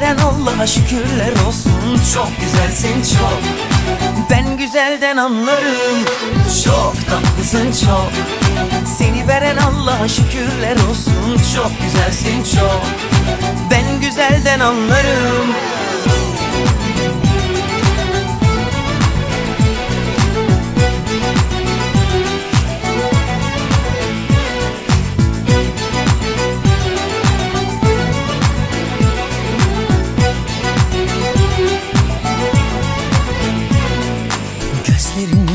veren Allah'a şükürler olsun. Çok güzelsin çok. Ben güzelden anlarım. Çok tatlısın çok. Seni veren Allah'a şükürler olsun. Çok güzelsin çok. Ben güzelden anlarım